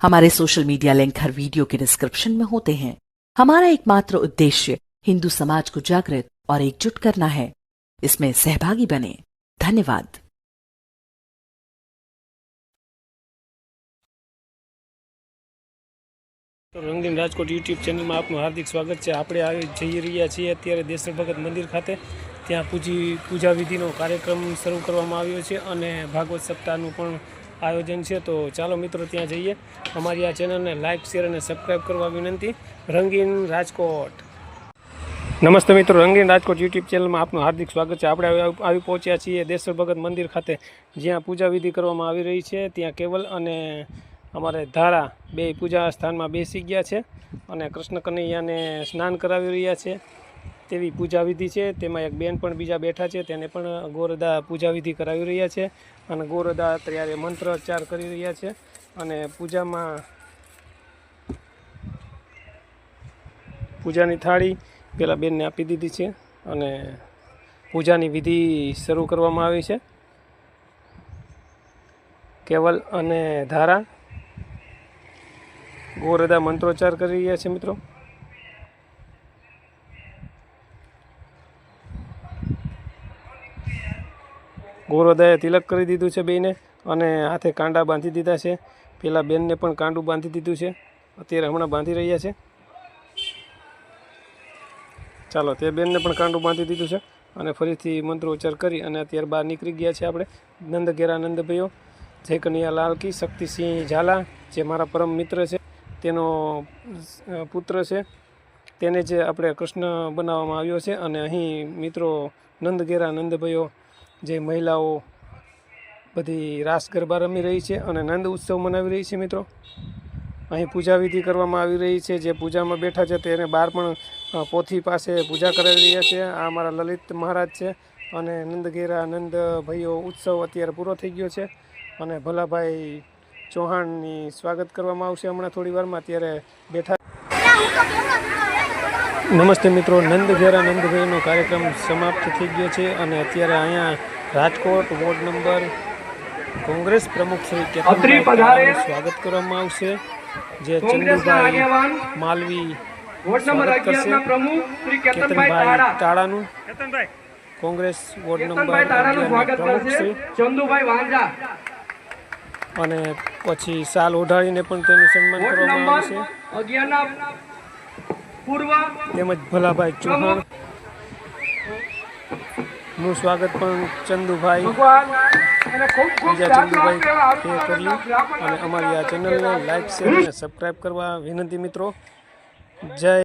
हमारे social media link हर video के डिस्क्रिप्शन में होते हैं हमारा एकमात्र उद्देश्य हिंदू समाज को जागृत और एकजुट करना है इसमें सहभागी बने धन्यवाद તો રંગીન રાજકોટ યુટ્યુબ ચેનલમાં આપનું હાર્દિક સ્વાગત છે આપણે આવી જઈ રહ્યા છીએ અત્યારે દેસર ભગત મંદિર ખાતે ત્યાં પૂજી પૂજા વિધિનો કાર્યક્રમ શરૂ કરવામાં આવ્યો છે અને ભાગવત સપ્તાહનું પણ આયોજન છે, તો ચાલો મિત્રો ત્યાં જઈએ. અમારી આ ચેનલને લાઇક શેર અને સબસ્ક્રાઈબ કરવા વિનંતી. રંગીન રાજકોટ. નમસ્તે મિત્રો, રંગીન રાજકોટ યુટ્યુબ ચેનલમાં આપનું હાર્દિક સ્વાગત છે. આપણે આવી પહોંચ્યા છીએ દેસર ભગત મંદિર ખાતે, જ્યાં પૂજા વિધિ કરવામાં આવી રહી છે. ત્યાં કેવલ અને અમારે ધારા બે પૂજા સ્થાનમાં બેસી ગયા છે અને કૃષ્ણ કનૈયાને સ્નાન કરાવી રહ્યા છે. તેવી પૂજા વિધિ છે. તેમાં એક બેન પણ બીજા બેઠા છે. તેને પણ ગોરદા પૂજા વિધિ કરાવી રહ્યા છે અને ગોરદા અત્યારે મંત્રોચ્ચાર કરી રહ્યા છે અને પૂજામાં પૂજાની થાળી પેલા બેનને આપી દીધી છે અને પૂજાની વિધિ શરૂ કરવામાં આવી છે. કેવલ અને ધારા ગોરદા મંત્રોચ્ચાર કરી રહ્યા છે મિત્રો. ગોરદાએ તિલક કરી દીધું છે બેને અને હાથે કાંડા બાંધી દીધા છે. પેલા બેનને પણ કાંડું બાંધી દીધું છે. અત્યારે હમણાં બાંધી રહ્યા છે. ચાલો, તે બેનને પણ કાંડું બાંધી દીધું છે અને ફરીથી મંત્રોચ્ચાર કરી અને અત્યારે બહાર નીકળી ગયા છે આપણે. નંદ ઘેરા નંદભાઈઓ જય કનૈયા લાલકી શક્તિસિંહ ઝાલા, જે મારા પરમ મિત્ર છે, તેનો પુત્ર છે, તેને જે આપણે કૃષ્ણ બનાવવામાં આવ્યો છે અને અહીં મિત્રો નંદ ઘેરા નંદભાઈઓ જે મહિલાઓ બધી રાસ ગરબા રમી રહી છે અને નંદ ઉત્સવ મનાવી રહી છે મિત્રો. અહીં પૂજા વિધિ કરવામાં આવી રહી છે. જે પૂજામાં બેઠા છે તેને બહાર પણ પોથી પાસે પૂજા કરાવી રહ્યા છે. આ અમારા લલિત મહારાજ છે અને નંદઘેરા નંદ ભાઈઓ ઉત્સવ અત્યારે પૂરો થઈ ગયો છે અને ભલાભાઈ ચૌહાણની સ્વાગત કરવામાં આવશે હમણાં થોડી વારમાં અત્યારે બેઠા નમસ્તે મિત્રો. નંદઘેરા નંદભાઈનો કાર્યક્રમ સમાપ્ત થઈ ગયો છે અને અત્યારે અહીંયા રાજકોટ વોર્ડ નંબર કોંગ્રેસ પ્રમુખ શ્રી કેતનભાઈ સ્વાગત કરવામાં આવશે જે ચંદુભાઈ માલવી વોર્ડ નંબર સ્વાગત કરશે. અગિયારના પ્રમુખ શ્રી કેતનભાઈ ટાળાનું કોંગ્રેસ વોર્ડ નંબર કેતનભાઈ તાડાનું અગિયારના સ્વાગત પ્રમુખ કરશે શ્રી ચંદુભાઈ વાંજા અને પછી સાલ ઓઢાડીને પણ તેનું સન્માન કરવામાં આવશે. પૂર્વ તેમજ ભલાભાઈ ચૌહાણ. નું સ્વાગત પણ ચંદુભાઈ બીજા ચંદુભાઈ એ કર્યું. અને અમારી આ ચેનલને લાઈક શેર અને સબસ્ક્રાઈબ કરવા વિનંતી મિત્રો. જય